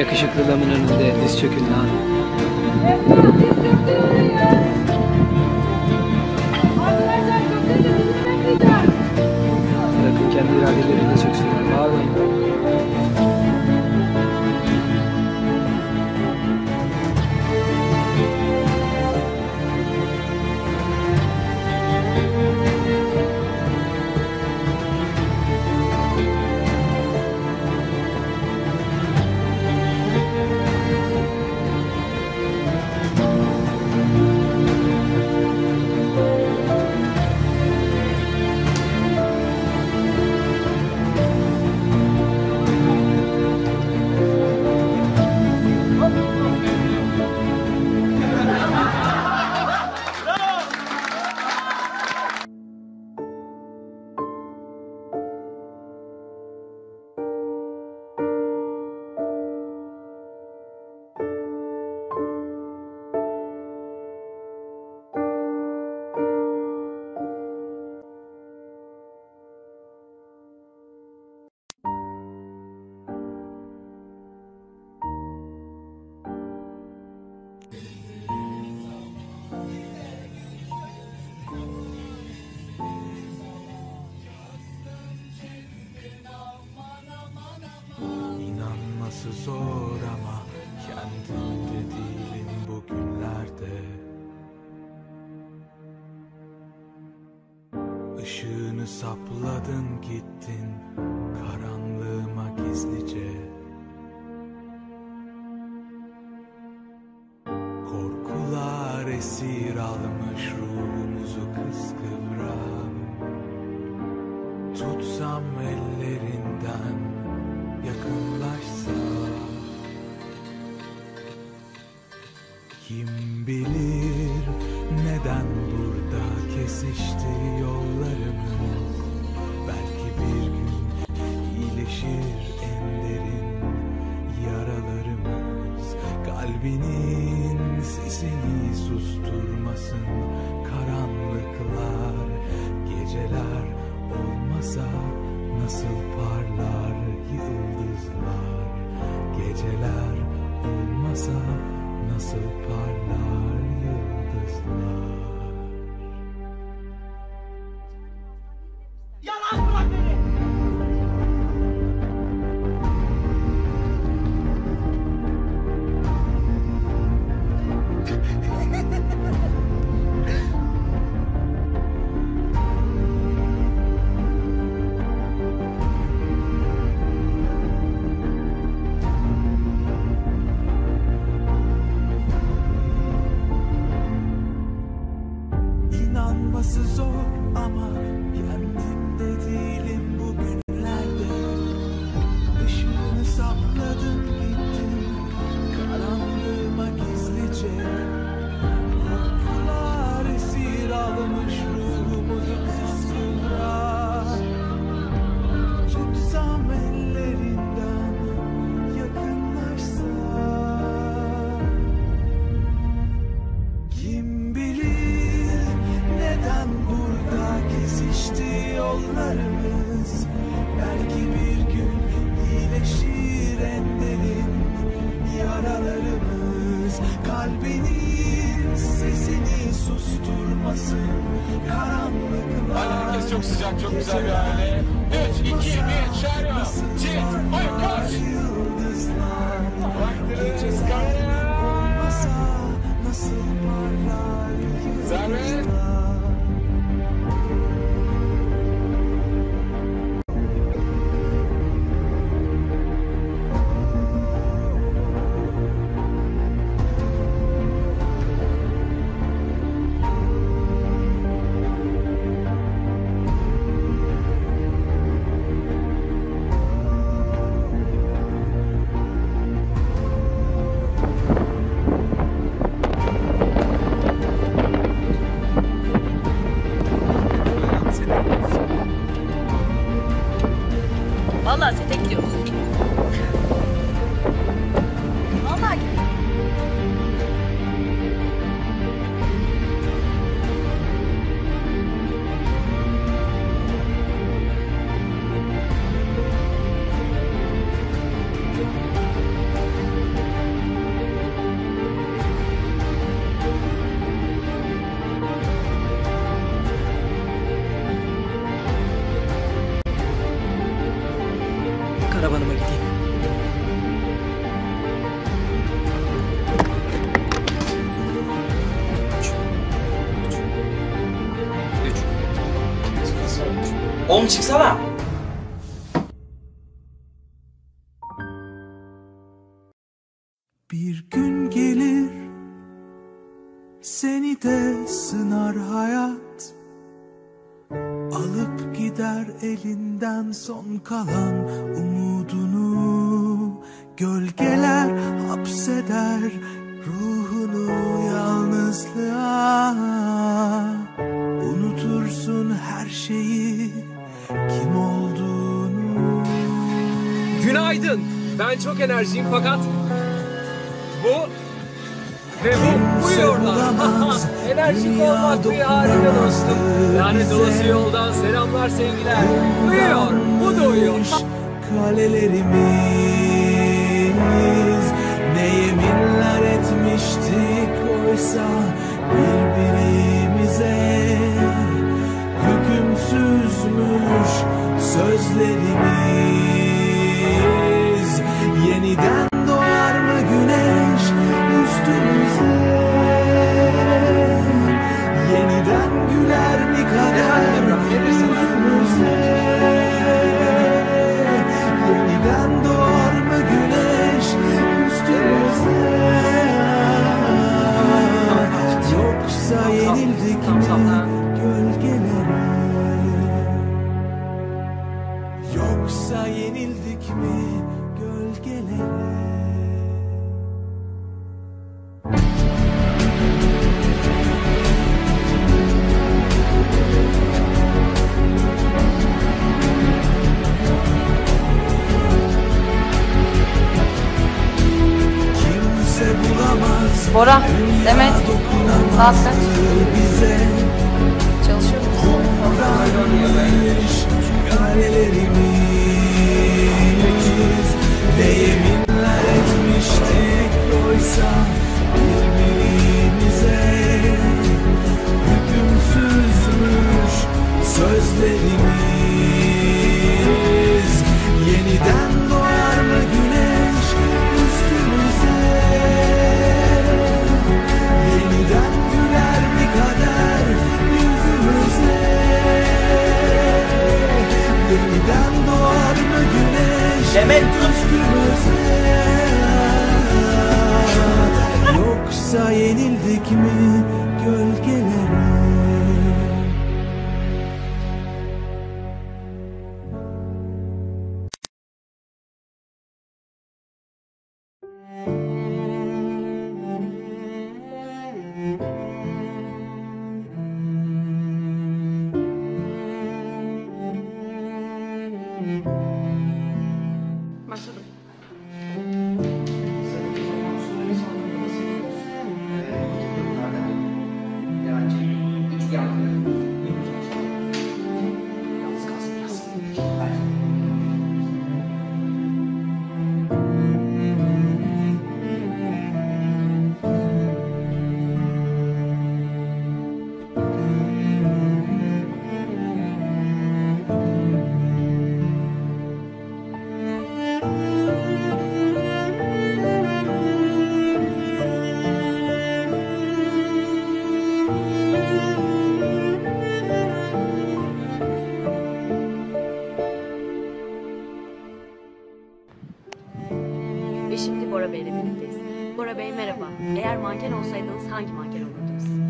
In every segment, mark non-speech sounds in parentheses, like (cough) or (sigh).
Yakışıklı adamın önünde diz çökün lan. Bırakın kendi iradeleriyle çöksünler. Bağırmayın. Işığını sapladın gittin karanlığıma gizlice. Korkular esir almış ruhumuzu kıskıvrak Tutsam ellerinden yakınlaşsa Kim bilir neden kesişti yollarımız Belki bir gün iyileşir en derin yaralarımız. Kalbinin sesini susturmasın karanlıklar. Geceler olmasa nasıl parlar yıldızlar? Geceler olmasa nasıl parlar yıldızlar karanlıklar Herkes çok sıcak, çok güzel bir aile. 3, 2, 1, şarkı. Çift, oyun, koş. Çıksana. Bir gün gelir seni de sınar hayat. Alıp gider elinden son kalan umudunu. Gölgeler hapseder ruhunu yalnızlığa. Unutursun her şeyi kim olduğunu Günaydın. Ben çok enerjiyim fakat bu ve bu uyuyorlar. (laughs) Enerjik olmak bir harika dostum. Yani dolası yoldan selamlar sevgiler. Uyuyor. Bu da uyuyor. Kalelerimiz ne yeminler etmiştik Yoksa yenildik mi gölgelere? Bora, Demet, saat kaç? Yenildik mi? Gölgelere ようことです。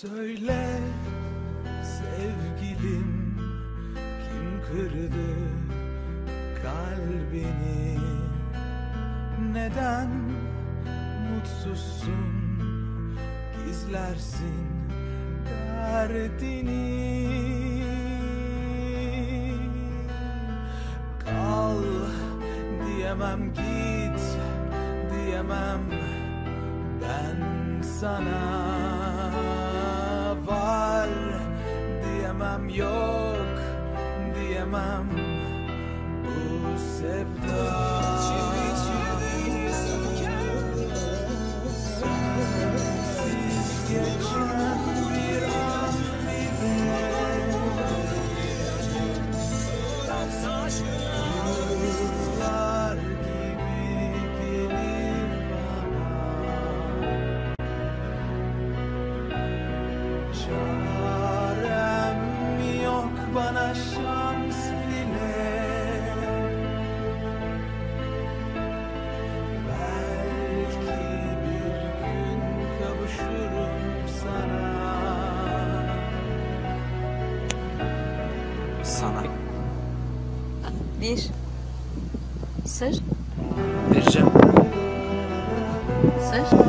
Söyle sevgilim kim kırdı kalbini? Neden mutsuzsun gizlersin derdini? Kal diyemem git diyemem ben sana diyemem yok diyemem bu sevda Bir. Sır. vereceğim. Sır.